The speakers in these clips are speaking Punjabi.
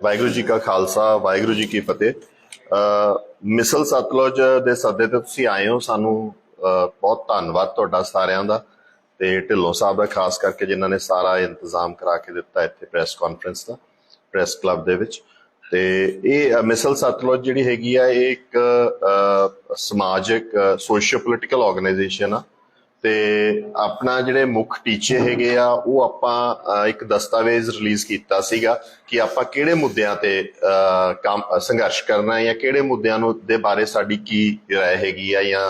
ਵਾਹਿਗੁਰੂ ਜੀ ਕਾ ਖਾਲਸਾ, ਵਾਹਿਗੁਰੂ ਜੀ ਕੀ ਫਤਿਹ। ਮਿਸਲ ਸਤਲੁਜ ਦੇ ਸੱਦੇ ਤੇ ਤੁਸੀਂ ਆਏ ਹੋ, ਸਾਨੂੰ ਬਹੁਤ ਧੰਨਵਾਦ ਤੁਹਾਡਾ ਸਾਰਿਆਂ ਦਾ ਤੇ ਢਿੱਲੋਂ ਸਾਹਿਬ ਦਾ, ਖਾਸ ਕਰਕੇ ਜਿਨ੍ਹਾਂ ਨੇ ਸਾਰਾ ਇੰਤਜ਼ਾਮ ਕਰਾ ਕੇ ਦਿੱਤਾ ਇੱਥੇ ਪ੍ਰੈਸ ਕਾਨਫਰੰਸ ਦਾ, ਪ੍ਰੈਸ ਕਲੱਬ ਦੇ ਵਿੱਚ। ਤੇ ਇਹ ਮਿਸਲ ਸਤਲੁਜ ਜਿਹੜੀ ਹੈਗੀ ਆ, ਇਹ ਇੱਕ ਸਮਾਜਿਕ ਸੋਸ਼ੀਓ ਪੋਲੀਟੀਕਲ ਆਰਗੇਨਾਈਜੇਸ਼ਨ ਆ। ਤੇ ਆਪਣਾ ਜਿਹੜੇ ਮੁੱਖ ਟੀਚੇ ਹੈਗੇ ਆ ਉਹ ਆਪਾਂ ਇੱਕ ਦਸਤਾਵੇਜ਼ ਰਿਲੀਜ਼ ਕੀਤਾ ਸੀਗਾ ਕਿ ਆਪਾਂ ਕਿਹੜੇ ਮੁੱਦਿਆਂ ਤੇ ਕੰਮ ਸੰਘਰਸ਼ ਕਰਨਾ ਹੈ ਜਾਂ ਕਿਹੜੇ ਮੁੱਦਿਆਂ ਨੂੰ ਦੇ ਬਾਰੇ ਸਾਡੀ ਕੀ ਰਾਏ ਹੈਗੀ ਆ ਜਾਂ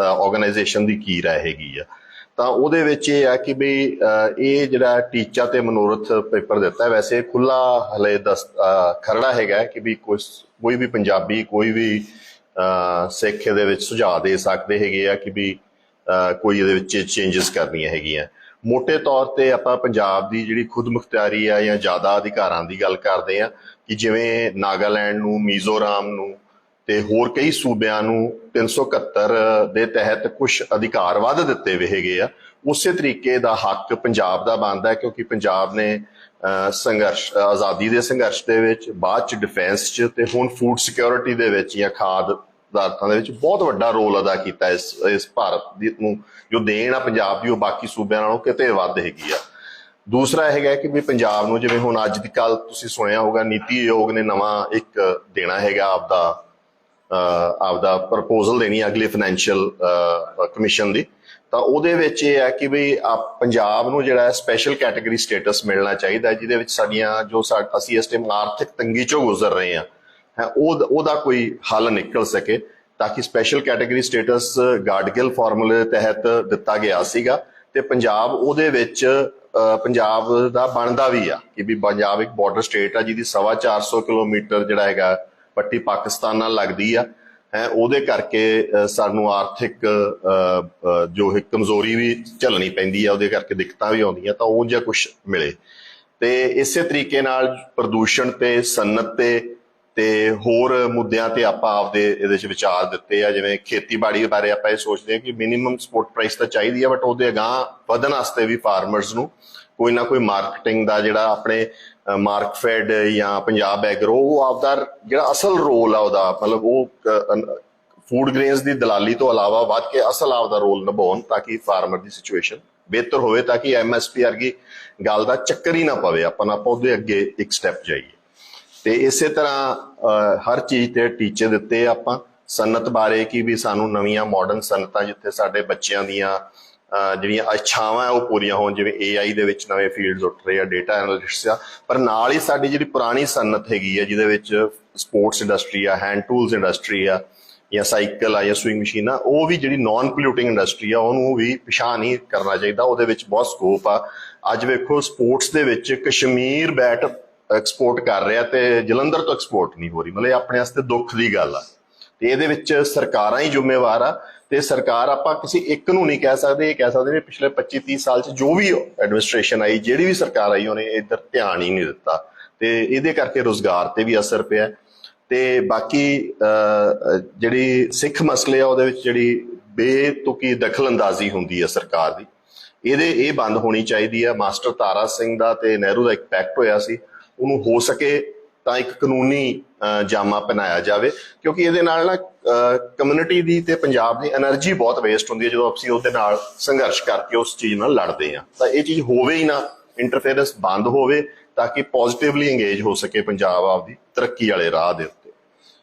ਆਰਗੇਨਾਈਜੇਸ਼ਨ ਦੀ ਕੀ ਰਾਏ ਹੈਗੀ ਆ। ਤਾਂ ਉਹਦੇ ਵਿੱਚ ਇਹ ਆ ਕਿ ਵੀ ਇਹ ਜਿਹੜਾ ਟੀਚਾ ਤੇ ਮਨੋਰਥ ਪੇਪਰ ਦਿੱਤਾ ਵੈਸੇ ਖੁੱਲਾ ਹਲੇ ਦਸ ਖਰੜਾ ਹੈਗਾ ਕਿ ਵੀ ਕੋਈ ਕੋਈ ਵੀ ਪੰਜਾਬੀ ਕੋਈ ਵੀ ਅ, ਸਿੱਖ ਇਹਦੇ ਵਿੱਚ ਸੁਝਾਅ ਦੇ ਸਕਦੇ ਹੈਗੇ ਆ ਕਿ ਵੀ ਕੋਈ ਇਹਦੇ ਵਿੱਚ ਚੇਂਜਸ ਕਰਨੀਆਂ ਹੈਗੀਆਂ। ਮੋٹے ਤੌਰ ਤੇ ਆਪਾਂ ਪੰਜਾਬ ਦੀ ਜਿਹੜੀ ਖੁਦ ਮੁਖਤਿਆਰੀ ਆ ਜਾਂ ਜ਼ਿਆਦਾ ਅਧਿਕਾਰਾਂ ਦੀ ਗੱਲ ਕਰਦੇ ਆ ਕਿ ਜਿਵੇਂ ਨਾਗਾਲੈਂਡ ਨੂੰ ਮਿਜ਼ੋਰਾਮ ਨੂੰ ਤੇ ਹੋਰ ਕਈ ਸੂਬਿਆਂ ਨੂੰ 371 ਦੇ ਤਹਿਤ ਕੁਝ ਅਧਿਕਾਰ ਵੱਧ ਦਿੱਤੇ ਹੋਏ ਹੈਗੇ ਆ। ਉਸੇ ਤਰੀਕੇ ਦਾ ਹੱਕ ਪੰਜਾਬ ਦਾ ਬਣਦਾ ਹੈ ਕਿਉਂਕਿ ਪੰਜਾਬ ਨੇ ਅ, ਸੰਘਰਸ਼ ਆਜ਼ਾਦੀ ਦੇ ਸੰਘਰਸ਼ ਦੇ ਵਿੱਚ ਬਾਅਦ ਚ ਡਿਫੈਂਸ ਚ ਤੇ ਹੁਣ ਫੂਡ ਸਿਕਿਉਰਿਟੀ ਦੇ ਵਿੱਚ ਜਾਂ ਖਾਦ ਪਦਾਰਥਾਂ ਦੇ ਵਿੱਚ ਬਹੁਤ ਵੱਡਾ ਰੋਲ ਅਦਾ ਕੀਤਾ ਇਸ ਇਸ ਭਾਰਤ ਦੀ ਨੂੰ, ਜੋ ਦੇਣ ਆ ਪੰਜਾਬ ਦੀ, ਉਹ ਬਾਕੀ ਸੂਬਿਆਂ ਨਾਲੋਂ ਕਿਤੇ ਵੱਧ ਹੈਗੀ ਆ। ਦੂਸਰਾ ਹੈਗਾ ਕਿ ਵੀ ਪੰਜਾਬ ਨੂੰ ਜਿਵੇਂ ਹੁਣ ਅੱਜ ਦੀ ਕੱਲ ਤੁਸੀਂ ਸੁਣਿਆ ਹੋਊਗਾ, ਨੀਤੀ ਆਯੋਗ ਨੇ ਨਵਾਂ ਇੱਕ ਦੇਣਾ ਹੈਗਾ ਆਪਦਾ, ਅਹ ਆਪਦਾ ਪ੍ਰਪੋਜ਼ਲ ਦੇਣੀ ਅਗਲੀ ਫਾਈਨੈਂਸ਼ੀਅਲ ਕਮਿਸ਼ਨ ਦੀ। ਤਾਂ ਉਹਦੇ ਵਿੱਚ ਇਹ ਹੈ ਕਿ ਵੀ ਆ ਪੰਜਾਬ ਨੂੰ ਜਿਹੜਾ ਸਪੈਸ਼ਲ ਕੈਟਾਗਰੀ ਸਟੇਟਸ ਮਿਲਣਾ ਚਾਹੀਦਾ ਜਿਹਦੇ ਵਿੱਚ ਸਾਡੀਆਂ ਜੋ ਅਸੀਂ ਇਸ ਟਾਈਮ ਆਰਥਿਕ ਤੰਗੀ ਚੋਂ ਗੁਜ਼ਰ ਰਹੇ ਹਾਂ। ਉਹ ਉਹਦਾ ਕੋਈ ਹੱਲ ਨਿਕਲ ਸਕੇ ਤਾਂ ਕਿ ਸਪੈਸ਼ਲ ਕੈਟਾਗਰੀ ਸਟੇਟਸ ਗਾਰਡਗਿਲ ਫਾਰਮੂਲੇ ਤਹਿਤ ਦਿੱਤਾ ਗਿਆ ਸੀਗਾ ਤੇ ਪੰਜਾਬ ਉਹਦੇ ਵਿੱਚ ਪੰਜਾਬ ਦਾ ਬਣਦਾ ਵੀ ਆ ਕਿ ਵੀ ਪੰਜਾਬ ਇੱਕ ਬਾਰਡਰ ਸਟੇਟ ਆ ਜਿਹਦੀ ਸਵਾ 400 ਕਿਲੋਮੀਟਰ ਜਿਹੜਾ ਹੈਗਾ ਪੱਟੀ ਪਾਕਿਸਤਾਨ ਨਾਲ ਲੱਗਦੀ ਆ, ਹੈ, ਉਹਦੇ ਕਰਕੇ ਸਾਨੂੰ ਆਰਥਿਕ ਜੋ ਹੈ ਕਮਜ਼ੋਰੀ ਵੀ ਝੱਲਣੀ ਪੈਂਦੀ ਆ, ਉਹਦੇ ਕਰਕੇ ਦਿੱਕਤਾਂ ਵੀ ਆਉਂਦੀਆਂ ਤਾਂ ਉਹ ਜਿਹਾ ਕੁਝ ਮਿਲੇ। ਤੇ ਇਸੇ ਤਰੀਕੇ ਨਾਲ ਪ੍ਰਦੂਸ਼ਣ ਤੇ, ਸਨਅਤ ਤੇ ਤੇ ਹੋਰ ਮੁੱਦਿਆਂ ਤੇ ਆਪਾਂ ਆਪਦੇ ਇਹਦੇ ਵਿੱਚ ਵਿਚਾਰ ਦਿੱਤੇ ਆ, ਜਿਵੇਂ ਖੇਤੀਬਾੜੀ ਬਾਰੇ ਆਪਾਂ ਇਹ ਸੋਚਦੇ ਹਾਂ ਕਿ ਮਿਨੀਮਮ ਸਪੋਰਟ ਪ੍ਰਾਈਸ ਤਾਂ ਚਾਹੀਦੀ ਆ ਬਟ ਉਹਦੇ ਅਗਾਂਹ ਵਧਣ ਵਾਸਤੇ ਵੀ ਫਾਰਮਰਸ ਨੂੰ ਕੋਈ ਨਾ ਕੋਈ ਮਾਰਕੀਟਿੰਗ ਦਾ ਜਿਹੜਾ ਆਪਣੇ ਮਾਰਕਫੈਡ ਜਾਂ ਪੰਜਾਬ ਐਗਰੋ ਉਹ ਆਪਦਾ ਜਿਹੜਾ ਅਸਲ ਰੋਲ ਆ ਉਹਦਾ, ਮਤਲਬ ਉਹ ਫੂਡ ਗ੍ਰੇਨਸ ਦੀ ਦਲਾਲੀ ਤੋਂ ਇਲਾਵਾ ਵੱਧ ਕੇ ਅਸਲ ਆਪਦਾ ਰੋਲ ਨਿਭਾਉਣ ਤਾਂ ਕਿ ਫਾਰਮਰ ਦੀ ਸਿਚੁਏਸ਼ਨ ਬਿਹਤਰ ਹੋਵੇ, ਤਾਂ ਕਿ ਐਮਐਸਪੀ ਵਰਗੀ ਗੱਲ ਦਾ ਚੱਕਰ ਹੀ ਨਾ ਪਵੇ, ਆਪਾਂ ਨਾ ਆਪਾਂ ਉਹਦੇ ਅੱਗੇ ਇੱਕ ਸਟੈਪ ਜਾਈਏ। ਤੇ ਇਸੇ ਤਰ੍ਹਾਂ ਹਰ ਚੀਜ਼ ਤੇ ਟੀਚੇ ਦਿੱਤੇ ਆਪਾਂ ਸਨਅਤ ਬਾਰੇ ਕੀ ਵੀ ਸਾਨੂੰ ਨਵੀਆਂ ਮਾਡਰਨ ਸਨਅਤਾਂ ਜਿੱਥੇ ਸਾਡੇ ਬੱਚਿਆਂ ਦੀਆਂ ਜਿਹੜੀਆਂ ਇੱਛਾਵਾਂ ਉਹ ਪੂਰੀਆਂ ਹੋਣ, ਜਿਵੇਂ AI ਦੇ ਵਿੱਚ ਨਵੇਂ ਫੀਲਡਸ ਉੱਠ ਰਹੇ ਆ ਡਾਟਾ ਐਨਾਲਿਟਿਕਸ ਆ, ਪਰ ਨਾਲ ਹੀ ਸਾਡੀ ਜਿਹੜੀ ਪੁਰਾਣੀ ਸਨਅਤ ਹੈਗੀ ਆ, ਜਿਹਦੇ ਵਿੱਚ ਸਪੋਰਟਸ ਇੰਡਸਟਰੀ ਆ ਹੈਂਡ ਟੂਲਸ ਇੰਡਸਟਰੀ ਆ, ਜਾਂ ਸਾਈਕਲ ਆ, ਜਾਂ ਸਵਿੰਗ ਮਸ਼ੀਨ ਆ, ਉਹ ਵੀ ਜਿਹੜੀ ਨਾਨ ਪੋਲਿਊਟਿੰਗ ਇੰਡਸਟਰੀ ਆ, ਉਹਨੂੰ ਵੀ ਪਿਛਾਂ ਨਹੀਂ ਕਰਨਾ ਚਾਹੀਦਾ, ਉਹਦੇ ਵਿੱਚ ਬਹੁਤ ਸਕੋਪ ਆ। ਅੱਜ ਵੇਖੋ ਸਪੋਰਟਸ ਦੇ ਵਿੱਚ ਕਸ਼ਮੀਰ ਬੈਟ ਐਕਸਪੋਰਟ ਕਰ ਰਿਹਾ ਤੇ ਜਲੰਧਰ ਤੋਂ ਐਕਸਪੋਰਟ ਨਹੀਂ ਹੋ ਰਹੀ। ਮਤਲਬ ਇਹ ਆਪਣੇ ਵਾਸਤੇ ਦੁੱਖ ਦੀ ਗੱਲ ਆ। ਤੇ ਇਹਦੇ ਵਿੱਚ ਸਰਕਾਰਾਂ ਹੀ ਜ਼ਿੰਮੇਵਾਰ ਆ ਤੇ ਸਰਕਾਰ ਆਪਾਂ ਕਿਸੇ ਇੱਕ ਨੂੰ ਨਹੀਂ ਕਹਿ ਸਕਦੇ। ਇਹ ਕਹਿ ਸਕਦੇ ਵੀ ਪਿਛਲੇ 25 30 ਸਾਲ ਚ ਜੋ ਵੀ ਐਡਮਿਨਿਸਟ੍ਰੇਸ਼ਨ ਆਈ, ਜਿਹੜੀ ਵੀ ਸਰਕਾਰ ਆਈ, ਉਹਨੇ ਇੱਧਰ ਧਿਆਨ ਹੀ ਨਹੀਂ ਦਿੱਤਾ। ਤੇ ਇਹਦੇ ਕਰਕੇ ਰੋਜ਼ਗਾਰ ਤੇ ਵੀ ਅਸਰ ਪਿਆ। ਤੇ ਬਾਕੀ ਜਿਹੜੀ ਸਿੱਖ ਮਸਲੇ ਆ, ਉਹਦੇ ਵਿੱਚ ਜਿਹੜੀ ਬੇਤੁਕੀ ਦਖਲਅੰਦਾਜ਼ੀ ਹੁੰਦੀ ਹੈ ਸਰਕਾਰ ਦੀ। ਇਹਦੇ, ਇਹ ਬੰਦ ਹੋਣੀ ਚਾਹੀਦੀ ਹੈ ਮਾਸਟਰ ਤਾਰਾ ਸਿੰਘ ਦਾ ਤੇ ਨਹਿਰੂ ਦਾ ਇੱਕ ਪੈਕਟ ਹੋਇਆ ਸੀ। ਉਹਨੂੰ ਹੋ ਸਕੇ ਤਾਂ ਇੱਕ ਕਾਨੂੰਨੀ ਜਾਮਾ ਪਹਿਨਾਇਆ ਜਾਵੇ। ਕਿਉਂਕਿ ਇਹਦੇ ਨਾਲ ਨਾ ਕਮਿਊਨਿਟੀ ਦੀ ਤੇ ਪੰਜਾਬ ਦੀ એનર્ਜੀ ਬਹੁਤ ਵੇਸਟ ਹੁੰਦੀ ਹੈ। ਜਦੋਂ ਅਸੀਂ ਉਹਦੇ ਨਾਲ ਸੰਘਰਸ਼ ਕਰਕੇ ਉਸ ਚੀਜ਼ ਨਾਲ ਲੜਦੇ ਆ ਤਾਂ ਇਹ ਚੀਜ਼ ਹੋਵੇ ਹੀ ਨਾ। ਇੰਟਰਫੇਰੈਂਸ ਬੰਦ ਹੋਵੇ ਤਾਂ ਕਿ ਪੋਜ਼ਿਟਿਵਲੀ ਇੰਗੇਜ ਹੋ ਸਕੇ ਪੰਜਾਬ ਆਪਦੀ ਤਰੱਕੀ ਵਾਲੇ ਰਾਹ ਦੇ ਉੱਤੇ।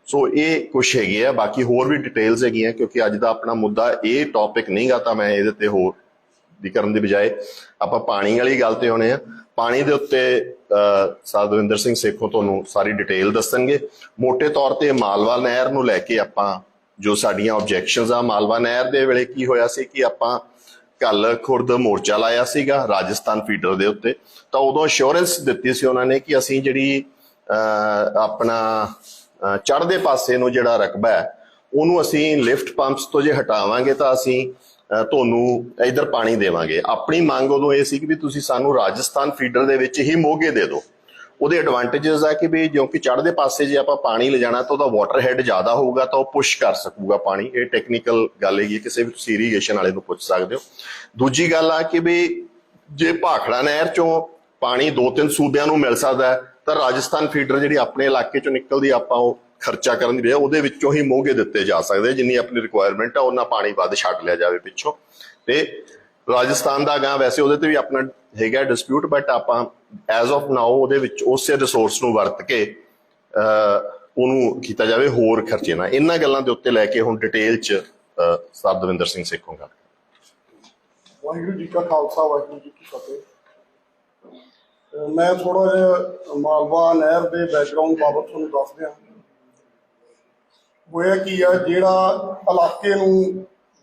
ਸੋ ਇਹ ਕੁਛ ਹੈਗੇ ਆ। ਬਾਕੀ ਹੋਰ ਵੀ ਡਿਟੇਲਸ ਹੈਗੀਆਂ, ਕਿਉਂਕਿ ਅੱਜ ਦਾ ਆਪਣਾ ਮੁੱਦਾ ਇਹ ਟੌਪਿਕ ਨਹੀਂਗਾ, ਤਾਂ ਮੈਂ ਇਹਦੇ ਤੇ ਹੋਰ ਦੀ ਕਰਨ ਦੀ ਬਜਾਏ ਆਪਾਂ ਪਾਣੀ ਵਾਲੀ ਗੱਲ ਤੇ ਆਉਣੇ ਆ। ਪਾਣੀ ਦੇ ਉੱਤੇ ਸਾਧਵਿੰਦਰ ਸਿੰਘ ਸੇਖੋਂ ਤੁਹਾਨੂੰ ਸਾਰੀ ਡਿਟੇਲ ਦੱਸਣਗੇ। ਮੋٹے ਤੌਰ ਤੇ ਮਾਲਵਾ ਨਹਿਰ ਨੂੰ ਲੈ ਕੇ ਆਪਾਂ ਜੋ ਸਾਡੀਆਂ ਆਬਜੈਕਸ਼ਨਸ ਆ ਮਾਲਵਾ ਨਹਿਰ ਦੇ ਵੇਲੇ ਕੀ ਹੋਇਆ ਸੀ ਕਿ ਆਪਾਂ ਕੱਲ ਖੁਰਦ ਮੋਰਚਾ ਲਾਇਆ ਸੀਗਾ ਰਾਜਸਥਾਨ ਫੀਡਰ ਦੇ ਉੱਤੇ। ਤਾਂ ਉਦੋਂ ਅਸ਼ੋਰੈਂਸ ਦਿੱਤੀ ਸੀ ਉਹਨਾਂ ਨੇ ਕਿ ਅਸੀਂ ਜਿਹੜੀ ਅਹ, ਆਪਣਾ ਅਹ, ਚੜ੍ਹਦੇ ਪਾਸੇ ਨੂੰ ਜਿਹੜਾ ਰਕਬਾ ਹੈ ਉਹਨੂੰ ਅਸੀਂ ਲਿਫਟ ਪੰਪਸ ਤੋਂ ਜੇ ਹਟਾਵਾਂਗੇ ਤਾਂ ਅਸੀਂ ਤੁਹਾਨੂੰ ਇਧਰ ਪਾਣੀ ਦੇਵਾਂਗੇ। ਆਪਣੀ ਮੰਗ ਉਦੋਂ ਇਹ ਸੀ ਕਿ ਵੀ ਤੁਸੀਂ ਸਾਨੂੰ ਰਾਜਸਥਾਨ ਫੀਡਰ ਦੇ ਵਿੱਚ ਹੀ ਮੋਗੇ ਦੇ ਦਿਓ। ਉਹਦੇ ਐਡਵਾਂਟੇਜਸ ਆ ਕਿ ਵੀ ਕਿਉਂਕਿ ਚੜ੍ਹਦੇ ਪਾਸੇ ਜੇ ਆਪਾਂ ਪਾਣੀ ਲਿਜਾਣਾ ਤਾਂ ਉਹਦਾ ਵਾਟਰ ਹੈਡ ਜ਼ਿਆਦਾ ਹੋਊਗਾ ਤਾਂ ਉਹ ਪੁਸ਼ ਕਰ ਸਕੂਗਾ ਪਾਣੀ। ਇਹ ਟੈਕਨੀਕਲ ਗੱਲ ਹੈਗੀ ਕਿਸੇ ਵੀ ਤੁਸੀਂ ਇਰੀਗੇਸ਼ਨ ਵਾਲੇ ਨੂੰ ਪੁੱਛ ਸਕਦੇ ਹੋ। ਦੂਜੀ ਗੱਲ ਆ ਕਿ ਵੀ ਜੇ ਭਾਖੜਾ ਨਹਿਰ ਚੋਂ ਪਾਣੀ ਦੋ ਤਿੰਨ ਸੂਬਿਆਂ ਨੂੰ ਮਿਲ ਸਕਦਾ ਤਾਂ ਰਾਜਸਥਾਨ ਫੀਡਰ ਜਿਹੜੀ ਆਪਣੇ ਇਲਾਕੇ ਚੋਂ ਨਿਕਲਦੀ ਆਪਾਂ ਉਹ ਖਰਚਾ ਕਰਨ ਦੀ ਬਜਾਏ ਉਹਦੇ ਵਿੱਚੋਂ ਹੀ ਮੋਗੇ ਦਿੱਤੇ ਜਾ ਸਕਦੇ ਜਿੰਨੀ ਆਪਣੀ ਰਿਕੁਆਇਰਮੈਂਟ ਆ ਉਹਨਾਂ ਪਾਣੀ ਵੱਧ ਛੱਡ ਲਿਆ ਜਾਵੇ ਪਿੱਛੋਂ। ਤੇ ਰਾਜਸਥਾਨ ਦਾ ਗਾ ਵੈਸੇ ਉਹਦੇ ਤੇ ਵੀ ਆਪਣਾ ਹੈਗਾ ਡਿਸਪਿਊਟ ਬਟ ਆਪਾਂ ਐਜ਼ ਆਫ ਨਾਓ ਉਹਦੇ ਵਿੱਚ ਉਸੇ ਰਿਸੋਰਸ ਨੂੰ ਵਰਤ ਕੇ ਉਹਨੂੰ ਕੀਤਾ ਜਾਵੇ ਹੋਰ ਖਰਚੇ ਨਾਲ। ਇਹਨਾਂ ਗੱਲਾਂ ਦੇ ਉੱਤੇ ਲੈ ਕੇ ਹੁਣ ਡਿਟੇਲ ਚ ਅਹ, ਦਵਿੰਦਰ ਸਿੰਘ ਸੇਖੋਂ ਗੱਲ ਵਾਹਿਗੁਰੂ ਜੀ ਕਾ ਖਾਲਸਾ ਵਾਹਿਗੁਰੂ ਜੀ ਕੀ ਫਤਿਹ। ਮੈਂ ਥੋੜਾ ਜਿਹਾ ਮਾਲਵਾ ਨਹਿਰ ਦੇ ਬੈਕਗ੍ਰਾਉਂਡ ਬਾਬਤ ਤੁਹਾਨੂੰ ਦੱਸ ਦਿਆਂ। ਹੋਇਆ ਕੀ ਆ? ਜਿਹੜਾ ਇਲਾਕੇ ਨੂੰ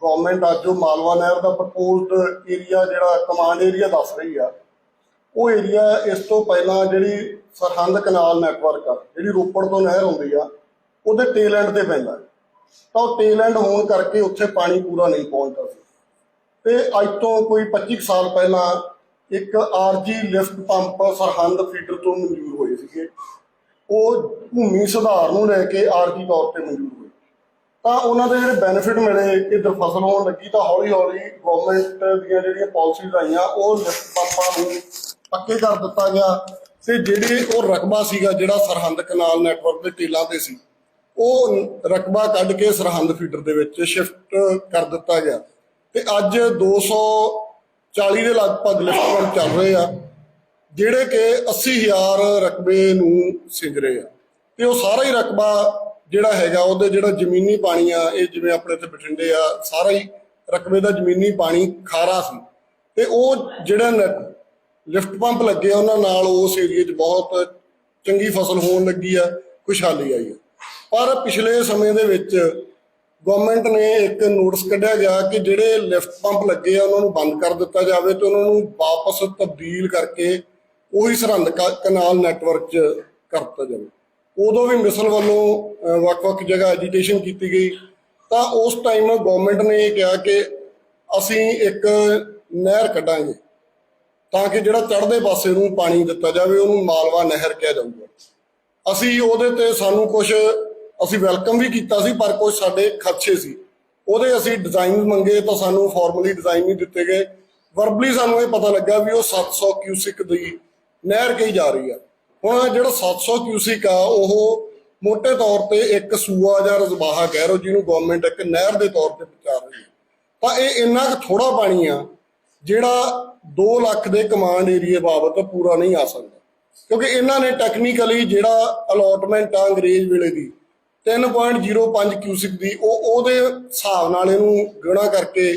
ਗਵਰਨਮੈਂਟ ਅੱਜ ਉਹ ਮਾਲਵਾ ਨਹਿਰ ਦਾ ਪ੍ਰਪੋਜ਼ਡ ਏਰੀਆ ਜਿਹੜਾ ਕਮਾਂਡ ਏਰੀਆ ਦੱਸ ਰਹੀ ਆ, ਉਹ ਏਰੀਆ ਇਸ ਤੋਂ ਪਹਿਲਾਂ ਜਿਹੜੀ ਸਰਹੰਦ ਕਨਾਲ ਨੈਟਵਰਕ ਆ, ਜਿਹੜੀ ਰੋਪੜ ਤੋਂ ਨਹਿਰ ਆਉਂਦੀ ਆ, ਉਹਦੇ ਟੇਲ ਐਂਡ ਤੇ ਪੈਂਦਾ। ਤਾਂ ਉਹ ਟੇਲ ਐਂਡ ਹੋਣ ਕਰਕੇ ਉੱਥੇ ਪਾਣੀ ਪੂਰਾ ਨਹੀਂ ਪਹੁੰਚਦਾ ਸੀ। ਤੇ ਅੱਜ ਤੋਂ ਕੋਈ 25 ਕੁ ਸਾਲ ਪਹਿਲਾਂ ਇੱਕ ਆਰਜੀ ਲਿਫਟ ਪੰਪ ਸਰਹੰਦ ਫੀਡਰ ਤੋਂ ਮਨਜ਼ੂਰ ਹੋਏ ਸੀਗੇ। ਉਹ ਭੂਮੀ ਸੁਧਾਰ ਨੂੰ ਲੈ ਕੇ ਆਰਜੀ ਤੌਰ ਤੇ ਮਨਜ਼ੂਰ ਹੋਏ। ਤਾਂ ਉਹਨਾਂ ਦੇ ਜਿਹੜੇ ਬੈਨੀਫਿਟ ਮਿਲੇ, ਇਧਰ ਫਸਲ ਹੋਣ ਲੱਗੀ, ਤਾਂ ਹੌਲੀ ਹੌਲੀ ਗਵਰਨਮੈਂਟ ਦੀਆਂ ਜਿਹੜੀਆਂ ਪਾਲਿਸੀਜ਼ ਆਈਆਂ, ਉਹ ਲਿਫਟ ਨੂੰ ਪੱਕੇ ਕਰ ਦਿੱਤਾ ਗਿਆ। ਤੇ ਜਿਹੜੇ ਉਹ ਰਕਬਾ ਸੀਗਾ, ਜਿਹੜਾ ਸਰਹੰਦ ਕਨਾਲ ਨੈਟਵਰਕ ਦੇ ਟੀਲਾਂ ਤੇ ਸੀ, ਉਹ ਰਕਬਾ ਕੱਢ ਕੇ ਸਰਹੰਦ ਫੀਡਰ ਦੇ ਵਿੱਚ ਸ਼ਿਫਟ ਕਰ ਦਿੱਤਾ ਗਿਆ। ਤੇ ਅੱਜ 240 ਦੇ ਲਗਭਗ ਲਿਫਟ ਪੰਪ ਚੱਲ ਰਹੇ ਆ। ਜਿਹੜੇ ਕਿ 80000 ਰਕਬੇ ਨੂੰ ਸਿੰਜ ਰਹੇ ਆ। ਤੇ ਉਹ ਸਾਰਾ ਹੀ ਰਕਬਾ ਜਿਹੜਾ ਹੈਗਾ, ਉਹਦੇ ਜਿਹੜਾ ਜ਼ਮੀਨੀ ਪਾਣੀ ਆ, ਇਹ ਜਿਵੇਂ ਆਪਣੇ ਇੱਥੇ ਬਠਿੰਡੇ ਆ, ਸਾਰਾ ਹੀ ਰਕਬੇ ਦਾ ਜ਼ਮੀਨੀ ਪਾਣੀ ਖਾਰਾ ਸੀ। ਤੇ ਉਹ ਜਿਹੜਾ ਲਿਫਟ ਪੰਪ ਲੱਗੇ ਆ, ਉਹਨਾਂ ਨਾਲ ਉਸ ਏਰੀਏ 'ਚ ਬਹੁਤ ਚੰਗੀ ਫਸਲ ਹੋਣ ਲੱਗੀ ਆ, ਖੁਸ਼ਹਾਲੀ ਆਈ ਆ। ਪਰ ਪਿਛਲੇ ਸਮੇਂ ਦੇ ਵਿੱਚ ਗਵਰਨਮੈਂਟ ਨੇ ਇੱਕ ਨੋਟਿਸ ਕੱਢਿਆ ਗਿਆ ਕਿ ਜਿਹੜੇ ਲਿਫਟ ਪੰਪ ਲੱਗੇ ਆ, ਉਹਨਾਂ ਨੂੰ ਬੰਦ ਕਰ ਦਿੱਤਾ ਜਾਵੇ ਤੇ ਉਹਨਾਂ ਨੂੰ ਵਾਪਸ ਤਬਦੀਲ ਕਰਕੇ ਉਹੀ ਸਰਹੰਦ ਕ- ਕਨਾਲ ਨੈਟਵਰਕ 'ਚ ਕਰ ਦਿੱਤਾ ਜਾਵੇ। ਉਦੋਂ ਵੀ ਮਿਸਲ ਵੱਲੋਂ ਵੱਖ-ਵੱਖ ਜਗ੍ਹਾ ਐਜੀਟੇਸ਼ਨ ਕੀਤੀ ਗਈ। ਤਾਂ ਉਸ ਟਾਈਮ ਗਵਰਨਮੈਂਟ ਨੇ ਇਹ ਕਿਹਾ ਕਿ ਅਸੀਂ ਇੱਕ ਨਹਿਰ ਕੱਢਾਂਗੇ ਤਾਂ ਕਿ ਜਿਹੜਾ ਚੜ੍ਹਦੇ ਪਾਸੇ ਨੂੰ ਪਾਣੀ ਦਿੱਤਾ ਜਾਵੇ, ਉਹਨੂੰ ਮਾਲਵਾ ਨਹਿਰ ਕਿਹਾ ਜਾਊਗਾ। ਅਸੀਂ ਉਹਦੇ ਤੇ ਸਾਨੂੰ ਕੁਝ ਅਸੀਂ ਵੈਲਕਮ ਵੀ ਕੀਤਾ ਸੀ, ਪਰ ਕੁਝ ਸਾਡੇ ਖਰਚੇ ਸੀ। ਉਹਦੇ ਅਸੀਂ ਡਿਜ਼ਾਈਨ ਮੰਗੇ ਤਾਂ ਸਾਨੂੰ ਫਾਰਮਲੀ ਡਿਜ਼ਾਈਨ ਨਹੀਂ ਦਿੱਤੇ ਗਏ। ਵਰਬਲੀ ਸਾਨੂੰ ਇਹ ਪਤਾ ਲੱਗਾ ਵੀ ਉਹ 700 ਕਿਊਸਿਕ ਦੀ ਨਹਿਰ ਕਹੀ ਜਾ ਰਹੀ ਆ। ਹੁਣ ਜਿਹੜਾ 700 ਕਿਊਸਿਕ ਆ, ਉਹ ਮੋٹے ਤੌਰ ਤੇ ਇੱਕ ਸੂਆ ਜਾਂ ਰਜ਼ਬਾਹਾ ਕਹਿ ਰੋ ਜਿਹਨੂੰ ਗਵਰਨਮੈਂਟ ਇੱਕ ਨਹਿਰ ਦੇ ਤੌਰ ਤੇ ਪਹੁੰਚਾ ਰਹੀ ਹੈ ਤਾਂ ਇਹ ਇੰਨਾ ਕੁ ਥੋੜਾ ਪਾਣੀ ਆ, ਜਿਹੜਾ 2 ਲੱਖ ਦੇ ਕਮਾਂਡ ਏਰੀਏ ਬਾਬਤ ਪੂਰਾ ਨਹੀਂ ਆ ਸਕਦਾ। ਕਿਉਂਕਿ ਇਹਨਾਂ ਨੇ ਟੈਕਨੀਕਲੀ ਜਿਹੜਾ ਅਲੋਟਮੈਂਟ ਆ ਅੰਗਰੇਜ਼ ਵੇਲੇ ਦੀ 3.05 ਕਿਊਸਿਕ ਦੀ, ਉਹ ਉਹਦੇ ਹਿਸਾਬ ਨਾਲ ਇਹਨੂੰ ਗੁਣਾ ਕਰਕੇ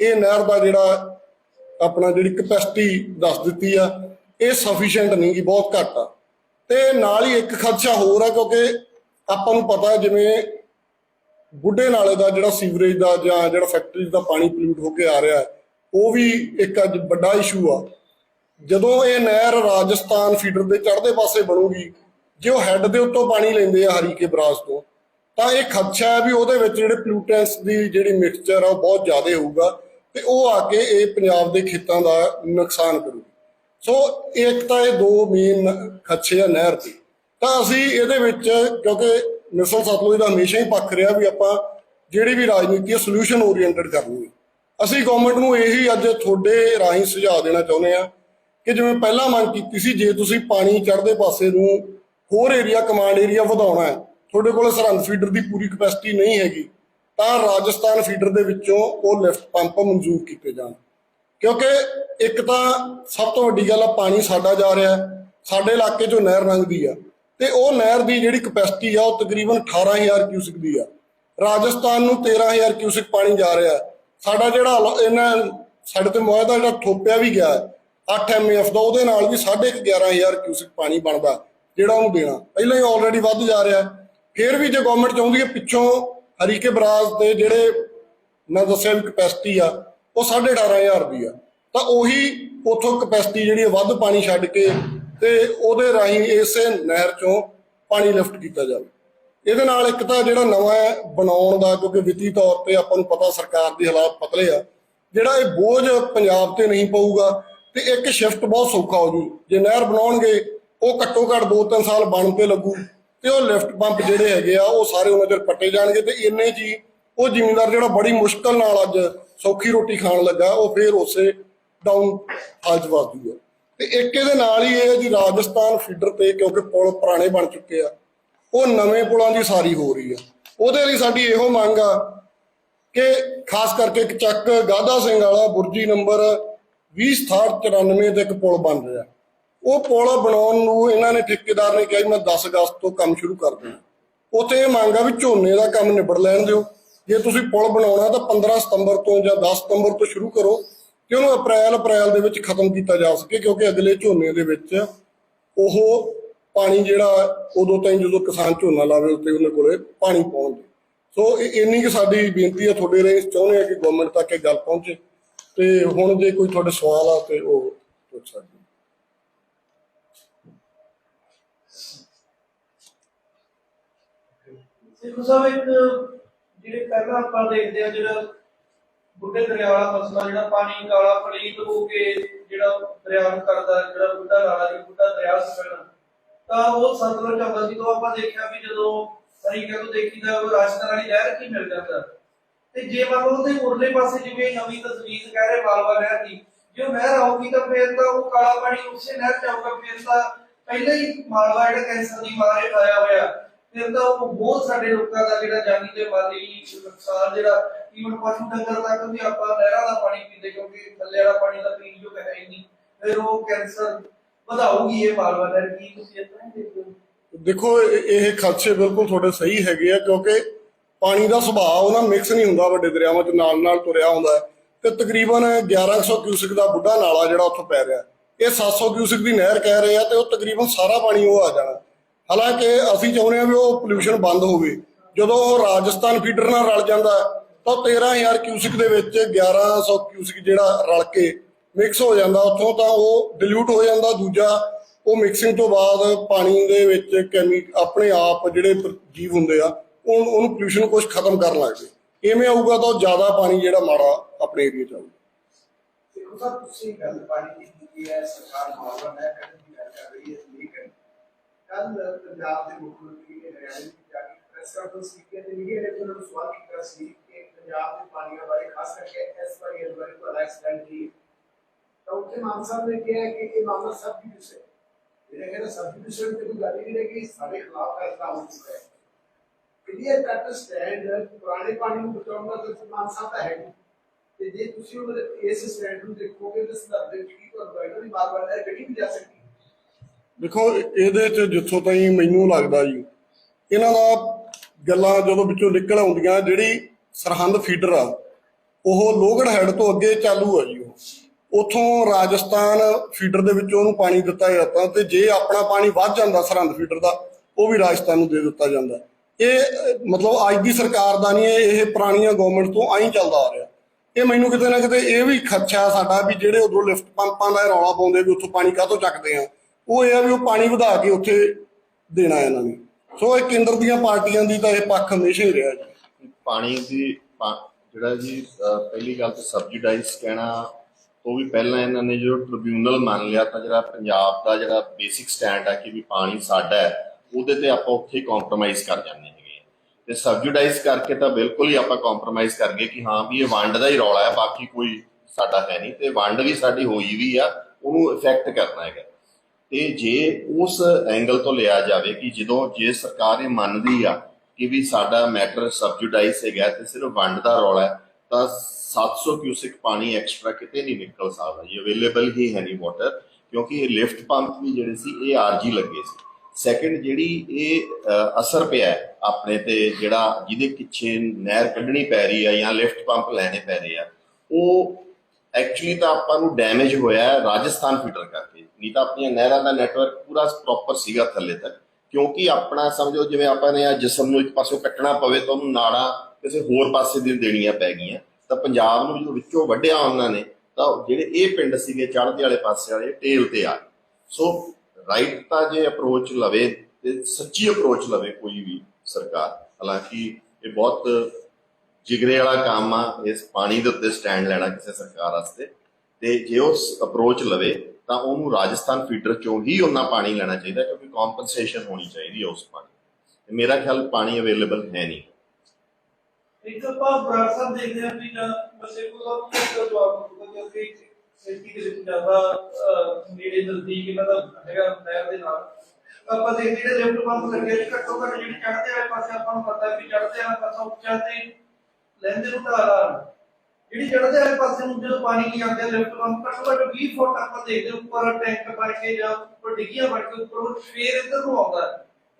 ਇਹ ਨਹਿਰ ਦਾ ਜਿਹੜਾ ਆਪਣਾ ਜਿਹੜੀ ਕਪੈਸਿਟੀ ਦੱਸ ਦਿੱਤੀ ਆ ਇਹ ਸਫੀਸ਼ੀਐਂਟ ਨਹੀਂ ਗੀ ਬਹੁਤ ਘੱਟ ਆ। ਤੇ ਨਾਲ ਹੀ ਇੱਕ ਖਦਸ਼ਾ ਹੋਰ ਆ ਕਿਉਂਕਿ ਆਪਾਂ ਨੂੰ ਪਤਾ ਜਿਵੇਂ ਬੁੱਢੇ ਨਾਲੇ ਦਾ ਜਿਹੜਾ ਸੀਵਰੇਜ ਦਾ ਜਾਂ ਜਿਹੜਾ ਫੈਕਟਰੀਜ਼ ਦਾ ਪਾਣੀ ਪੋਲਿਊਟ ਹੋ ਕੇ ਆ ਰਿਹਾ ਹੈ, ਉਹ ਵੀ ਇੱਕ ਅੱਜ ਵੱਡਾ ਇਸ਼ੂ ਆ। ਜਦੋਂ ਇਹ ਨਹਿਰ ਰਾਜਸਥਾਨ ਫੀਡਰ ਦੇ ਚੜ੍ਹਦੇ ਪਾਸੇ ਬਣੂਗੀ ਜੇ ਉਹ ਹੈੱਡ ਦੇ ਉੱਤੋਂ ਪਾਣੀ ਲੈਂਦੇ ਆ ਹਰੀਕੇ ਬਰਾਸ ਤੋਂ ਤਾਂ ਇਹ ਖਦਸ਼ਾ ਹੈ ਵੀ ਉਹਦੇ ਵਿੱਚ ਜਿਹੜੇ ਪੋਲਿਊਟੈਂਟਸ ਦੀ ਜਿਹੜੀ ਮਿਕਸਚਰ ਆ ਉਹ ਬਹੁਤ ਜ਼ਿਆਦਾ ਹੋਊਗਾ ਤੇ ਉਹ ਆ ਕੇ ਇਹ ਪੰਜਾਬ ਦੇ ਖੇਤਾਂ ਦਾ ਨੁਕਸਾਨ ਕਰੂਗੀ। ਸੋ ਇੱਕ ਤਾਂ ਇਹ ਦੋ ਮੇਨ ਖੱਛੇ ਆ ਨਹਿਰ ਦੇ ਤਾਂ ਅਸੀਂ ਇਹਦੇ ਵਿੱਚ, ਕਿਉਂਕਿ ਮਿਸਲ ਸਤਲੁਜ ਦਾ ਹਮੇਸ਼ਾ ਹੀ ਪੱਖ ਰਿਹਾ ਵੀ ਆਪਾਂ ਜਿਹੜੀ ਵੀ ਰਾਜਨੀਤੀ ਹੈ ਸੋਲੂਸ਼ਨ ਓਰੀਐਂਟਡ ਕਰਨੀ ਹੈ ਅਸੀਂ ਗਵਰਨਮੈਂਟ ਨੂੰ ਇਹੀ ਅੱਜ ਤੁਹਾਡੇ ਰਾਹੀਂ ਸੁਝਾਅ ਦੇਣਾ ਚਾਹੁੰਦੇ ਆ ਕਿ ਜਿਵੇਂ ਪਹਿਲਾਂ ਮੰਗ ਕੀਤੀ ਸੀ, ਜੇ ਤੁਸੀਂ ਪਾਣੀ ਚੜ੍ਹਦੇ ਪਾਸੇ ਨੂੰ ਹੋਰ ਏਰੀਆ ਕਮਾਂਡ ਏਰੀਆ ਵਧਾਉਣਾ ਹੈ, ਤੁਹਾਡੇ ਕੋਲ ਸਰਹੰਦ ਫੀਡਰ ਦੀ ਪੂਰੀ ਕਪੈਸਿਟੀ ਨਹੀਂ ਹੈਗੀ, ਤਾਂ ਰਾਜਸਥਾਨ ਫੀਡਰ ਦੇ ਵਿੱਚੋਂ ਉਹ ਲਿਫਟ ਪੰਪ ਮਨਜ਼ੂਰ ਕੀਤੇ ਜਾਣ। ਕਿਉਂਕਿ ਇੱਕ ਤਾਂ ਸਭ ਤੋਂ ਵੱਡੀ ਗੱਲ ਆ ਪਾਣੀ ਸਾਡਾ ਜਾ ਰਿਹਾ ਸਾਡੇ ਇਲਾਕੇ 'ਚੋਂ ਨਹਿਰ ਲੰਘਦੀ ਆ। ਤੇ ਉਹ ਨਹਿਰ ਦੀ ਜਿਹੜੀ ਕਪੈਸਿਟੀ ਆ ਉਹ ਤਕਰੀਬਨ 18000 ਕਿਊਸਿਕ ਦੀ ਆ। ਰਾਜਸਥਾਨ ਨੂੰ 13000 ਕਿਊਸਿਕ ਪਾਣੀ ਜਾ ਰਿਹਾ ਸਾਡਾ ਜਿਹੜਾ ਇਹਨਾਂ ਸਾਡੇ ਤੇ ਮੁਆਹਦਾ ਜਿਹੜਾ ਥੋਪਿਆ ਵੀ ਗਿਆ ਹੈ, 8 ਐਮਐਫ ਦਾ ਉਹਦੇ ਨਾਲ ਵੀ 11500 ਕਿਊਸਿਕ ਪਾਣੀ ਬਣਦਾ ਜਿਹੜਾ ਉਹਨੂੰ ਦੇਣਾ। ਪਹਿਲਾਂ ਹੀ ਆਲਰੇਡੀ ਵੱਧ ਜਾ ਰਿਹਾ ਫਿਰ ਵੀ ਜੇ ਗਵਰਨਮੈਂਟ ਚਾਹੁੰਦੀ ਹੈ ਪਿੱਛੋਂ ਹਰੀਕੇ ਬਰਾਜ ਦੇ ਜਿਹੜੇ ਮੈਂ ਦੱਸਿਆ ਵੀ ਕਪੈਸਿਟੀ ਆ ਉਹ 18500 ਦੀ ਆ ਤਾਂ ਉਹੀ ਉਥੋਂ ਕਪੈਸਿਟੀ ਜਿਹੜੀ ਹੈ ਵੱਧ ਪਾਣੀ ਛੱਡ ਕੇ ਤੇ ਉਹਦੇ ਰਾਹੀਂ ਇਸੇ ਨਹਿਰ ਚੋਂ ਪਾਣੀ ਲਿਫਟ ਕੀਤਾ ਜਾਵੇ। ਇਹਦੇ ਨਾਲ ਇੱਕ ਤਾਂ ਜਿਹੜਾ ਨਵਾਂ ਹੈ ਬਣਾਉਣ ਦਾ, ਕਿਉਂਕਿ ਵਿੱਤੀ ਤੌਰ ਤੇ ਆਪਾਂ ਨੂੰ ਪਤਾ ਸਰਕਾਰ ਦੇ ਹਾਲਾਤ ਪਤਲੇ ਆ, ਜਿਹੜਾ ਇਹ ਬੋਝ ਪੰਜਾਬ ਤੇ ਨਹੀਂ ਪਊਗਾ ਤੇ ਇੱਕ ਸ਼ਿਫਟ ਬਹੁਤ ਸੌਖਾ ਹੋ ਜੂ। ਜੇ ਨਹਿਰ ਬਣਾਉਣਗੇ, ਉਹ ਘੱਟੋ ਘੱਟ 2-3 ਸਾਲ ਬਣ ਤੇ ਲੱਗੂ ਤੇ ਉਹ ਲਿਫਟ ਪੰਪ ਜਿਹੜੇ ਹੈਗੇ ਆ, ਉਹ ਸਾਰੇ ਉਹਨਾਂ ਚਿਰ ਪੱਟੇ ਜਾਣਗੇ ਤੇ ਇੰਨੇ ਜੀ ਉਹ ਜ਼ਿਮੀਂਦਾਰ ਜਿਹੜਾ ਬੜੀ ਮੁਸ਼ਕਲ ਨਾਲ ਅੱਜ ਸੌਖੀ ਰੋਟੀ ਖਾਣ ਲੱਗਾ, ਉਹ ਫੇਰ ਉਸੇ ਡਾਊਨ ਹਾਲ ਚ ਵਸ ਹੈ ਤੇ ਇੱਕ ਇਹਦੇ ਨਾਲ ਹੀ ਇਹ ਹੈ ਜੀ ਰਾਜਸਥਾਨ ਫੀਡਰ ਤੇ, ਕਿਉਂਕਿ ਪੁਲ ਪੁਰਾਣੇ ਬਣ ਚੁੱਕੇ ਆ, ਉਹ ਨਵੇਂ ਪੁਲਾਂ ਦੀ ਸਾਰੀ ਹੋ ਰਹੀ ਆ। ਉਹਦੇ ਲਈ ਸਾਡੀ ਇਹੋ ਮੰਗ ਆ ਕਿ ਖਾਸ ਕਰਕੇ ਚੱਕ ਗਾਧਾ ਸਿੰਘ ਵਾਲਾ, ਬੁਰਜੀ ਨੰਬਰ 206894 ਤੇ ਇੱਕ ਪੁਲ ਬਣ ਰਿਹਾ। ਉਹ ਪੁਲ ਬਣਾਉਣ ਨੂੰ ਇਹਨਾਂ ਨੇ ਠੇਕੇਦਾਰ ਨੇ ਕਿਹਾ ਜੀ, ਮੈਂ 10 ਅਗਸਤ ਤੋਂ ਕੰਮ ਸ਼ੁਰੂ ਕਰ ਦਿਆਂ ਉੱਥੇ ਇਹ ਮੰਗ ਆ ਵੀ ਝੋਨੇ ਦਾ ਕੰਮ ਨਿਬੜ ਲੈਣ ਦਿਓ। ਜੇ ਤੁਸੀਂ ਪੁਲ ਬਣਾਉਣਾ ਤਾਂ 15 ਸਤੰਬਰ ਤੋਂ ਜਾਂ 10 ਸਤੰਬਰ ਤੋਂ ਸ਼ੁਰੂ ਕਰੋ ਕਿ ਉਹਨੂੰ ਅਪ੍ਰੈਲ ਅਪ੍ਰੈਲ ਦੇ ਵਿੱਚ ਖਤਮ ਕੀਤਾ ਜਾ ਸਕੇ, ਕਿਉਂਕਿ ਅਗਲੇ ਝੋਨੇ ਦੇ ਵਿੱਚ ਉਹ ਪਾਣੀ ਜਿਹੜਾ ਉਦੋਂ ਤਾਈਂ ਜਦੋਂ ਕਿਸਾਨ ਝੋਨਾ ਲਾਵੇ ਉੱਤੇ ਉਹਨਾਂ ਕੋਲੇ ਪਾਣੀ ਪਹੁੰਚਦੇ ਸੋ ਇਹ ਇੰਨੀ ਕਿ ਸਾਡੀ ਬੇਨਤੀ ਹੈ ਤੁਹਾਡੇ ਰਹੇ ਚਾਹੁੰਦੇ ਆ ਕਿ ਗਵਰਨਮੈਂਟ ਤੱਕ ਇਹ ਗੱਲ ਪਹੁੰਚੇ। ਤੇ ਹੁਣ ਜੇ ਕੋਈ ਤੁਹਾਡੇ ਸਵਾਲ ਆ ਤੇ ਉਹ ਪੁੱਛ ਸਕਦੇ ਸਿੱਖੋ ਸਾਹਿਬ, ਇੱਕ ਜਿਹੜੇ ਪਹਿਲਾਂ ਆਪਾਂ ਦੇਖਦੇ ਆ ਜਿਹੜਾ ਬੁੱਢੇ ਦਰਿਆ ਵਾਲਾ ਮਸਲਾ, ਜਿਹੜਾ ਪਾਣੀ ਕਾਲਾ ਪਲੀਤ ਹੋ ਕੇ ਜਿਹੜਾ ਦਰਿਆ ਨੂੰ ਕਰਦਾ ਜਿਹੜਾ ਬੁੱਢਾ ਨਾਲਾ ਦੀ ਬੁੱਢਾ ਦਰਿਆ ਸੀ ਪਹਿਲਾਂ ਤਾਂ ਉਹ ਸਤਲੁਜ ਆਉਂਦਾ ਸੀ। ਤੋਂ ਆਪਾਂ ਦੇਖਿਆ ਵੀ ਜਦੋਂ ਹਰੀਕੇ ਤੋਂ ਦੇਖੀਦਾ, ਉਹ ਰਾਜਸਥਾਨ ਵਾਲੀ ਲਹਿਰ ਕੀ ਮਿਲ ਜਾਂਦਾ? ਤੇ ਜੇ ਮੰਨ ਲਓ ਉਹਦੇ ਉਰਲੇ ਪਾਸੇ ਜਿਵੇਂ ਨਵੀਂ ਤਸਵੀਰ ਕਹਿ ਰਹੇ ਮਾਲਵਾ ਨਹਿਰ ਦੀ, ਜੇ ਉਹ ਨਹਿਰ ਆਊਗੀ ਤਾਂ ਫਿਰ ਤਾਂ ਉਹ ਕਾਲਾ ਪਾਣੀ ਉਸੇ ਨਹਿਰ ਚ ਆਊਗਾ, ਫਿਰ ਤਾਂ ਪਹਿਲਾਂ ਹੀ ਮਾਲਵਾ ਜਿਹੜਾ ਕੈਂਸਰ ਦੀ ਮਾਰੇ ਆਇਆ ਹੋਇਆ। ਫਿਰ ਤਾਂ ਉਹ ਬਹੁਤ ਸਾਡੇ ਲੋਕਾਂ ਦਾ ਜਿਹੜਾ ਜਾਨੀ ਤੇ ਮਾਲੀ ਨੁਕਸਾਨ ਜਿਹੜਾ ਈਵਨ ਪਸ਼ੂ ਡੰਗਰ ਤੱਕ ਵੀ ਆਪਾਂ ਨਹਿਰਾਂ ਦਾ ਪਾਣੀ ਪੀਂਦੇ ਕਿਉਂਕਿ ਥੱਲੇ ਵਾਲਾ ਪਾਣੀ ਦਾ ਪੀਣ ਯੋਗ ਹੈ ਹੀ ਨਹੀਂ। ਫਿਰ ਉਹ ਕੈਂਸਰ ਵਧਾਊਗੀ ਇਹ ਮਾਲਵਾ ਕੀ ਤੁਸੀਂ ਇਤਨਾ ਦੇਖਦੇ ਹੋ? ਦੇਖੋ, ਇਹ ਇਹ ਬਿਲਕੁਲ ਤੁਹਾਡੇ ਸਹੀ ਹੈਗੇ ਆ, ਕਿਉਂਕਿ ਪਾਣੀ ਦਾ ਸੁਭਾਅ ਉਹਨਾਂ ਮਿਕਸ ਨਹੀਂ ਹੁੰਦਾ ਵੱਡੇ ਦਰਿਆਵਾਂ 'ਚ, ਨਾਲ ਨਾਲ ਤੁਰਿਆ ਹੁੰਦਾ ਤੇ ਤਕਰੀਬਨ 1100 ਕਿਊਸਿਕ ਦਾ ਬੁੱਢਾ ਨਾਲਾ ਜਿਹੜਾ ਉੱਥੋਂ ਪੈ ਰਿਹਾ ਇਹ 700 ਕਿਊਸਿਕ ਦੀ ਨਹਿਰ ਕਹਿ ਰਹੇ ਆ ਤੇ ਉਹ ਤਕਰੀਬਨ ਸਾਰਾ ਪਾਣੀ ਉਹ ਆ ਜਾਣਾ। ਹਾਲਾਂਕਿ ਅਸੀਂ ਚਾਹੁੰਦੇ ਆ ਵੀ ਉਹ ਪੋਲੂਸ਼ਨ ਬੰਦ ਹੋਵੇ। ਜਦੋਂ ਉਹ ਰਾਜਸਥਾਨ ਫੀਡਰ ਨਾਲ ਰਲ ਜਾਂਦਾ ਤਾਂ 13000 ਕਿਊਸਿਕ ਦੇ ਵਿੱਚ 1100 ਕਿਊਸਿਕ ਜਿਹੜਾ ਰਲ ਕੇ ਮਿਕਸ ਹੋ ਜਾਂਦਾ। ਉੱਥੋਂ ਤਾਂ ਉਹ ਡਿਲੂਟ ਹੋ ਜਾਂਦਾ। ਦੂਜਾ, ਉਹ ਮਿਕਸਿੰਗ ਤੋਂ ਬਾਅਦ ਪਾਣੀ ਦੇ ਵਿੱਚ ਕੈਮੀ ਆਪਣੇ ਆਪ ਜਿਹੜੇ ਜੀਵ ਹੁੰਦੇ ਆ, ਉਹ, ਉਹਨੂੰ ਪੋਲੂਸ਼ਨ ਕੁਝ ਖਤਮ ਕਰਨ ਲੱਗਦੇ ਇਵੇਂ ਆਊਗਾ ਤਾਂ ਉਹ ਜ਼ਿਆਦਾ ਪਾਣੀ ਜਿਹੜਾ ਮਾੜਾ ਆਪਣੇ ਏਰੀਆ ਚ ਆਊਗਾ। ਦੇਖੋ ਸਰ, ਤੁਸੀਂ ਗੱਲ ਪਾਣੀ ਦੀ ਕੀਤੀ ਹੈ, ਸਰਕਾਰ ਮਾਲਵਾ ਨਹਿਰ ਕੱਢਣ ਦੀ ਗੱਲ ਕਰ ਰਹੀ ਹੈ ਲੇਕਿਨ ਕੱਲ ਪੰਜਾਬ ਦੇ ਮੁੱਖ ਮੰਤਰੀ ਨੇ ਹਰਿਆਣਾ ਵਿੱਚ ਜਾ ਕੇ ਪ੍ਰੈਸ ਕਾਨਫਰੰਸ ਕੀਤੀ ਤੇ ਮੀਡੀਆ ਨੇ ਉਹਨਾਂ ਨੂੰ ਸਵਾਲ ਕੀਤਾ ਸੀ ਕਿ ਪੰਜਾਬ ਦੇ ਪਾਣੀਆਂ ਬਾਰੇ ਖਾਸ ਕਰਕੇ ਇਸ ਵਾਰੀ ਇਸ ਬਾਰੇ ਤੋਂ ਐਕਸਟੈਂਡ ਕੀ ਤਾਂ ਉੱਥੇ ਮਾਨ ਸਾਹਿਬ ਨੇ ਕਿਹਾ ਕਿ ਇਹ ਮਾਮਲਾ ਸਭ ਦੀ ਹੈ ਜਿਹੜਾ ਕਹਿੰਦਾ ਸਭ ਦੀ ਤੇ ਕੋਈ ਗੱਲ ਹੀ ਨਹੀਂ ਹੈ ਕਿ ਸਾਡੇ ਖਿਲਾਫ ਫੈਸਲਾ ਹੋ ਚੁੱਕਾ ਹੈ ਕਲੀਅਰ ਕੱਟ ਸਟੈਂਡ ਪੁਰਾਣੇ ਪਾਣੀ ਨੂੰ ਬਚਾਉਣ ਦਾ ਤਾਂ ਮਾਨ ਸਾਹਿਬ ਦਾ ਹੈ ਨਹੀਂ। ਤੇ ਜੇ ਤੁਸੀਂ ਉਹ ਇਸ ਸਟੈਂਡ ਨੂੰ ਦੇਖੋਗੇ ਤਾਂ ਸੰਦਰਭ ਦੇ ਵਿੱਚ ਕੀ ਤੁਹਾਨੂੰ ਲੱਗਦਾ ਵੀ ਬਾਰ ਬਾਰ ਗੱਡੀ ਵੀ ਜਾ ਸਕਦੀ ਹੈ ਦੇਖੋ, ਇਹਦੇ ਚ ਜਿੱਥੋਂ ਤਾਈਂ ਮੈਨੂੰ ਲੱਗਦਾ ਜੀ, ਇਹਨਾਂ ਦਾ ਗੱਲਾਂ ਜਦੋਂ ਵਿੱਚੋਂ ਨਿਕਲ ਆਉਂਦੀਆਂ, ਜਿਹੜੀ ਸਰਹੰਦ ਫੀਡਰ ਆ, ਉਹ ਲੋਹਗੜ ਹੈਡ ਤੋਂ ਅੱਗੇ ਚਾਲੂ ਆ ਜੀ ਉਹ। ਉਥੋਂ ਰਾਜਸਥਾਨ ਫੀਡਰ ਦੇ ਵਿੱਚੋਂ ਉਹਨੂੰ ਪਾਣੀ ਦਿੱਤਾ ਜਾਂਦਾ ਤੇ ਜੇ ਆਪਣਾ ਪਾਣੀ ਵੱਧ ਜਾਂਦਾ ਸਰਹੰਦ ਫੀਡਰ ਦਾ, ਉਹ ਵੀ ਰਾਜਸਥਾਨ ਨੂੰ ਦੇ ਦਿੱਤਾ ਜਾਂਦਾ। ਇਹ, ਮਤਲਬ ਅੱਜ ਦੀ ਸਰਕਾਰ ਦਾ ਨਹੀਂ, ਇਹ ਪੁਰਾਣੀਆਂ ਗਵਰਨਮੈਂਟ ਤੋਂ ਆਈ ਚੱਲਦਾ ਆ ਰਿਹਾ। ਇਹ ਮੈਨੂੰ ਕਿਤੇ ਨਾ ਕਿਤੇ ਇਹ ਵੀ ਖਰਚਾ ਸਾਡਾ ਵੀ ਜਿਹੜੇ ਉਧਰੋਂ ਲਿਫਟ ਪੰਪਾਂ ਦਾ ਰੌਲਾ ਪਾਉਂਦੇ ਵੀ ਉੱਥੋਂ ਪਾਣੀ ਕਾਹਤੋਂ ਚੱਕਦੇ ਆ। ਉਹ ਇਹ ਆ ਵੀ ਉਹ ਪਾਣੀ ਵਧਾ ਕੇ ਉੱਥੇ ਦੇਣਾ ਇਹਨਾਂ ਨੇ। ਸੋ ਇਹ ਕੇਂਦਰ ਦੀਆਂ ਪਾਰਟੀਆਂ ਦੀ ਤਾਂ ਇਹ ਪੱਖ ਹਮੇਸ਼ਾ ਹੀ ਰਿਹਾ ਜੀ। ਪਾਣੀ ਦੀ ਜਿਹੜਾ ਜੀ ਪਹਿਲੀ ਗੱਲ ਤਾਂ ਸਬਸਿਡਾਈਜ਼ ਕਹਿਣਾ, ਉਹ ਵੀ ਪਹਿਲਾਂ ਇਹਨਾਂ ਨੇ ਜੋ ਟ੍ਰਿਬਿਊਨਲ ਮੰਨ ਲਿਆ ਤਾਂ ਜਿਹੜਾ ਪੰਜਾਬ ਦਾ ਜਿਹੜਾ ਬੇਸਿਕ ਸਟੈਂਡ ਹੈ ਕਿ ਵੀ ਪਾਣੀ ਸਾਡਾ ਹੈ, ਉਹਦੇ ਤੇ ਆਪਾਂ ਉੱਥੇ ਕੰਪਰੋਮਾਈਜ਼ ਕਰ ਜਾਂਦੇ ਹੈਗੇ ਤੇ ਸਬਸਿਡਾਈਜ਼ ਕਰਕੇ ਤਾਂ ਬਿਲਕੁਲ ਹੀ ਆਪਾਂ ਕੰਪਰੋਮਾਈਜ਼ ਕਰ ਗਏ ਕਿ ਹਾਂ ਵੀ ਇਹ ਵੰਡ ਦਾ ਹੀ ਰੌਲਾ ਹੈ, ਬਾਕੀ ਕੋਈ ਸਾਡਾ ਹੈ ਨਹੀਂ। ਤੇ ਵੰਡ ਵੀ ਸਾਡੀ ਹੋਈ ਵੀ ਆ, ਉਹਨੂੰ ਇਫੈਕਟ ਕਰਨਾ ਹੈਗਾ। ਤੇ ਜੇ ਉਸ ਐਂਗਲ ਤੋਂ ਲਿਆ ਜਾਵੇ ਕਿ ਜਦੋਂ ਜੇ ਸਰਕਾਰ ਇਹ ਮੰਨਦੀ ਆ ਕਿ ਵੀ ਸਾਡਾ ਮੈਟਰ ਸਬਜੂਡਾਈਜ਼ ਹੈਗਾ ਤੇ ਸਿਰਫ ਵੰਡ ਦਾ ਰੌਲਾ ਤਾਂ 700 ਕਿਊਸਿਕ ਪਾਣੀ ਐਕਸਟਰਾ ਕਿਤੇ ਨਹੀਂ ਨਿਕਲ ਸਕਦਾ ਜੀ ਅਵੇਲੇਬਲ ਹੀ ਹੈ ਨਹੀਂ ਵਾਟਰ ਕਿਉਂਕਿ ਇਹ ਲਿਫਟ ਪੰਪ ਵੀ ਜਿਹੜੇ ਸੀ, ਇਹ ਆਰਜੀ ਲੱਗੇ ਸੀ। ਸੈਕੰਡ ਜਿਹੜੀ ਇਹ ਅਸਰ ਪਿਆ ਆਪਣੇ ਤੇ ਜਿਹੜਾ ਜਿਹਦੇ ਪਿੱਛੇ ਨਹਿਰ ਕੱਢਣੀ ਪੈ ਰਹੀ ਹੈ ਜਾਂ ਲਿਫਟ ਪੰਪ ਲੈਣੇ ਪੈ ਰਹੇ ਆ, ਉਹ ਐਕਚੁਅਲੀ ਤਾਂ ਆਪਾਂ ਨੂੰ ਡੈਮੇਜ ਹੋਇਆ ਰਾਜਸਥਾਨ ਫੀਡਰ ਕਰਕੇ। ਨਹੀਂ ਤਾਂ ਆਪਣੀਆਂ ਨਹਿਰਾਂ ਦਾ ਨੈਟਵਰਕ ਪੂਰਾ ਪ੍ਰੋਪਰ ਸੀਗਾ ਥੱਲੇ ਤੱਕ। ਕਿਉਂਕਿ ਆਪਣਾ ਸਮਝੋ ਜਿਵੇਂ ਆਪਾਂ ਨੇ ਆ ਜਿਸਮ ਨੂੰ ਇੱਕ ਪਾਸੋਂ ਕੱਟਣਾ ਪਵੇ ਤਾਂ ਉਹਨੂੰ ਨਾੜਾਂ ਕਿਸੇ ਹੋਰ ਪਾਸੇ ਦੀ ਦੇਣੀਆਂ ਪੈ ਗਈਆਂ। ਤਾਂ ਪੰਜਾਬ ਨੂੰ ਜਦੋਂ ਵਿੱਚੋਂ ਵੱਢਿਆ ਉਹਨਾਂ ਨੇ, ਤਾਂ ਜਿਹੜੇ ਇਹ ਪਿੰਡ ਸੀਗੇ ਚੜ੍ਹਦੇ ਵਾਲੇ ਪਾਸੇ ਵਾਲੇ ਟੇਲ ਤੇ ਆ ਸੋ ਰਾਈਟ ਤਾਂ ਜੇ ਅਪਰੋਚ ਲਵੇ ਤੇ ਸੱਚੀ ਅਪਰੋਚ ਲਵੇ ਕੋਈ ਵੀ ਸਰਕਾਰ, ਹਾਲਾਂਕਿ ਇਹ ਬਹੁਤ ਜਿਗਰੇ ਵਾਲਾ ਕੰਮ ਆ, ਇਸ ਪਾਣੀ ਦੇ ਉੱਤੇ ਸਟੈਂਡ ਲੈਣਾ ਕਿਸੇ ਸਰਕਾਰ ਵਾਸਤੇ, ਤੇ ਜੇ ਉਹ ਅਪਰੋਚ ਲਵੇ, ਤਾਂ ਉਹਨੂੰ ਰਾਜਸਥਾਨ ਫੀਡਰ ਚੋਂ ਹੀ ਉਹਨਾਂ ਪਾਣੀ ਲੈਣਾ ਚਾਹੀਦਾ, ਕਿਉਂਕਿ ਕੰਪਨਸੇਸ਼ਨ ਹੋਣੀ ਚਾਹੀਦੀ ਹੈ ਉਸ ਪਾਣੀ ਤੇ ਮੇਰਾ ਖਿਆਲ ਪਾਣੀ ਅਵੇਲੇਬਲ ਹੈ ਨਹੀਂ। ਇੱਕ ਆਪਾਂ ਬਰਾੜ ਦੇਖਦੇ ਹਾਂ ਵੀ ਨਾ ਬਸੇ ਕੋਲ ਦਾ ਜਵਾਬ ਹੋਊਗਾ ਕਿਉਂਕਿ ਖੇਤੀ ਦੇ ਵਿੱਚ ਜ਼ਿਆਦਾ ਨੇੜੇ ਨਜ਼ਦੀਕ ਇਹਨਾਂ ਦਾ ਹੈਗਾ ਨਹਿਰ ਦੇ ਨਾਲ। ਆਪਾਂ ਦੇ ਜਿਹੜੇ ਲਿਫਟ ਪੰਪ ਲੱਗੇ ਨੇ ਘੱਟੋ ਘੱਟ ਜਿਹੜੀ ਚੜ੍ਹਦੇ ਵਾਲੇ ਪਾਸੇ ਆਪਾਂ ਨੂੰ ਪਤਾ ਵੀ ਚੜ੍ਹਦੇ ਵਾਲਾ ਪਾਸਾ ਉੱਚਾ ਤੇ ਲੈਂਦੇ ਨੂੰ ਢਾਲਾ ਜਿਹੜੀ ਚੜ੍ਹਦੇ ਵਾਲੇ ਪਾਸੇ ਨੂੰ ਜਦੋਂ ਪਾਣੀ ਨਹੀਂ ਆਉਂਦਾ ਲਿਫਟ ਪੰਪ ਘੱਟੋ ਘੱਟ 20 ਫੁੱਟ ਆਪਾਂ ਦੇਖਦੇ ਉੱਪਰ ਟੈਂਕ ਬਣ ਕੇ ਜਾਂ ਉੱਪਰ ਡਿੱਗੀਆਂ ਬਣ ਕੇ, ਉੱਪਰ ਫੇਰ ਇੱਧਰ ਨੂੰ ਆਉਂਦਾ।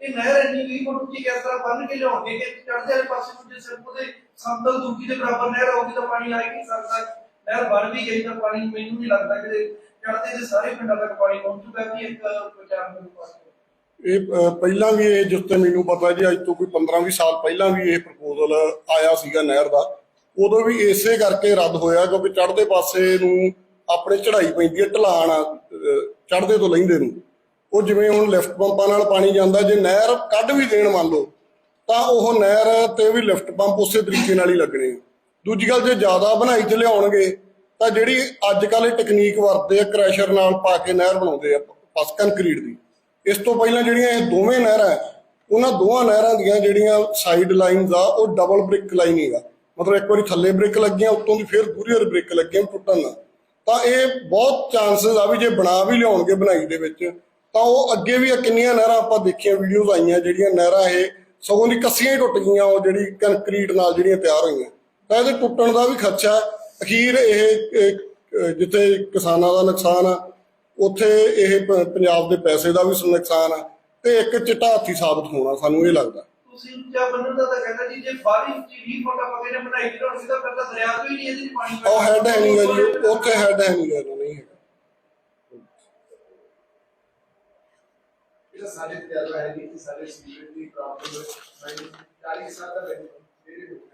ਇਹ ਨਹਿਰ ਇੰਨੀ 20 ਫੁੱਟ ਉੱਚੀ ਕਿਸ ਤਰ੍ਹਾਂ ਬੰਨ ਕੇ ਲਿਆਉਂਦੇ ਕਿ ਚੜ੍ਹਦੇ ਵਾਲੇ ਪਾਸੇ ਨੂੰ ਜੇ ਸਿਰਫ ਉਹਦੇ ਸੰਤਲ ਦੂਜੀ ਦੇ ਬਰਾਬਰ ਨਹਿਰ ਆਉਗੀ ਤਾਂ ਪਾਣੀ ਆ ਹੀ ਨਹੀਂ ਸਕਦਾ। ਨਹਿਰ ਬਣ ਵੀ ਗਈ ਤਾਂ ਪਾਣੀ ਮੈਨੂੰ ਨਹੀਂ ਲੱਗਦਾ ਕਿ ਚੜ੍ਹਦੇ ਦੇ ਸਾਰੇ ਪਿੰਡਾਂ ਤੱਕ ਪਾਣੀ ਪਹੁੰਚੂਗਾ ਕਿ ਇੱਕ ਵਿਚਾਰ ਨੂੰ ਪਾਸੇ ਇਹ ਪਹਿਲਾਂ ਵੀ ਇਹ ਜਿਸ ਤੇ ਮੈਨੂੰ ਪਤਾ ਜੀ, ਅੱਜ ਤੋਂ ਕੋਈ 15-20 ਸਾਲ ਪਹਿਲਾਂ ਵੀ ਇਹ ਪ੍ਰਪੋਜ਼ਲ ਆਇਆ ਸੀਗਾ ਨਹਿਰ ਦਾ। ਉਦੋਂ ਵੀ ਇਸੇ ਕਰਕੇ ਰੱਦ ਹੋਇਆ, ਕਿਉਂਕਿ ਚੜ੍ਹਦੇ ਪਾਸੇ ਨੂੰ ਆਪਣੇ ਚੜ੍ਹਾਈ ਪੈਂਦੀ ਹੈ, ਢਲਾਣ ਆ ਚੜ੍ਹਦੇ ਤੋਂ ਲੈਂਦੇ ਨੂੰ। ਉਹ ਜਿਵੇਂ ਹੁਣ ਲਿਫਟ ਪੰਪਾਂ ਨਾਲ ਪਾਣੀ ਜਾਂਦਾ, ਜੇ ਨਹਿਰ ਕੱਢ ਵੀ ਦੇਣ ਮੰਨ ਲਓ, ਤਾਂ ਉਹ ਨਹਿਰ ਤੇ ਵੀ ਲਿਫਟ ਪੰਪ ਉਸੇ ਤਰੀਕੇ ਨਾਲ ਹੀ ਲੱਗਣੇ ਦੂਜੀ ਗੱਲ, ਜੇ ਜ਼ਿਆਦਾ ਬਣਾਈ ਚ ਲਿਆਉਣਗੇ, ਤਾਂ ਜਿਹੜੀ ਅੱਜ ਕੱਲ੍ਹ ਇਹ ਟੈਕਨੀਕ ਵਰਤਦੇ ਆ ਕ੍ਰੈਸ਼ਰ ਨਾਲ ਪਾ ਕੇ ਨਹਿਰ ਬਣਾਉਂਦੇ ਆ ਪਸ ਕੰਕਰੀਟ ਦੀ। ਇਸ ਤੋਂ ਪਹਿਲਾਂ ਜਿਹੜੀਆਂ ਇਹ ਦੋਵੇਂ ਨਹਿਰਾਂ ਉਹਨਾਂ ਦੋਹਾਂ ਨਹਿਰਾਂ ਦੀਆਂ ਜਿਹੜੀਆਂ ਸਾਈਡ ਲਾਈਨਸ ਆ, ਉਹ ਡਬਲ ਬ੍ਰਿਕ ਲਾਈਨਿੰਗ ਆ। ਮਤਲਬ ਇੱਕ ਵਾਰੀ ਥੱਲੇ ਬ੍ਰਿਕ ਲੱਗੀਆਂ, ਉੱਤੋਂ ਦੀ ਫਿਰ ਦੂਰੀ ਵਾਲੀ ਬ੍ਰਿਕ ਲੱਗੀਆਂ ਟੁੱਟਣ ਨਾਲ। ਤਾਂ ਇਹ ਬਹੁਤ ਚਾਂਸਸ ਆ ਵੀ ਜੇ ਬਣਾ ਵੀ ਲਿਆਉਣਗੇ ਬਣਾਈ ਦੇ ਵਿੱਚ, ਤਾਂ ਉਹ ਅੱਗੇ ਵੀ ਕਿੰਨੀਆਂ ਨਹਿਰਾਂ ਆਪਾਂ ਦੇਖੀਆਂ ਵੀਡੀਓਜ਼ ਆਈਆਂ, ਜਿਹੜੀਆਂ ਨਹਿਰਾਂ ਇਹ ਸਗੋਂ ਦੀ ਕੱਸੀਆਂ ਹੀ ਟੁੱਟ ਗਈਆਂ, ਉਹ ਜਿਹੜੀ ਕੰਕਰੀਟ ਨਾਲ ਜਿਹੜੀਆਂ ਤਿਆਰ ਹੋਈਆਂ। ਤਾਂ ਇਹਦੇ ਟੁੱਟਣ ਦਾ ਵੀ ਖਰਚਾ ਹੈ। ਅਖੀਰ ਇਹ ਜਿੱਥੇ ਕਿਸਾਨਾਂ ਦਾ ਨੁਕਸਾਨ ਆ ਉੱਥੇ ਇਹ ਪ- ਪੰਜਾਬ ਦੇ ਪੈਸੇ ਦਾ ਵੀ ਨੁਕਸਾਨ ਆ ਤੇ ਇੱਕ ਚਿੱਟਾ ਹਾਥੀ ਸਾਬਤ ਹੋਣਾ ਸਾਨੂੰ ਇਹ ਲੱਗਦਾ। ਤੁਸੀਂ ਉੱਚਾ ਬੰਨਣ ਦਾ ਤਾਂ ਕਹਿੰਦਾ ਜੀ ਜੇ ਬਾਹਰੀ ਉੱਚੀ 20 ਫੁੱਟ ਆਪਾਂ ਕਹਿੰਦੇ ਬਣਾਈ ਦੀ ਹੋਣੀ ਤਾਂ ਫਿਰ ਤਾਂ ਦਰਿਆ ਤੋਂ ਹੀ ਨਹੀਂ ਇਹਦੇ 'ਚ ਪਾਣੀ ਉਹ ਹੈਡ ਹੈ ਨਹੀਂ ਗਾ ਜੀ ਉੱਥੇ ਹੈਡ ਹੈ ਨਹੀਂ ਗਾ ਨਹੀਂ ਹੈਗਾ। ਜਿਹੜਾ ਸਾਡੇ ਤਜਰਬਾ ਹੈ ਕਿ ਸਾਡੇ ਸੀਵਰੇਜ ਦੀ ਪ੍ਰੋਬਲਮ ਹੈ। 40 ਸਾਲ ਦਾ ਜਿਹੜੇ ਲੋਕ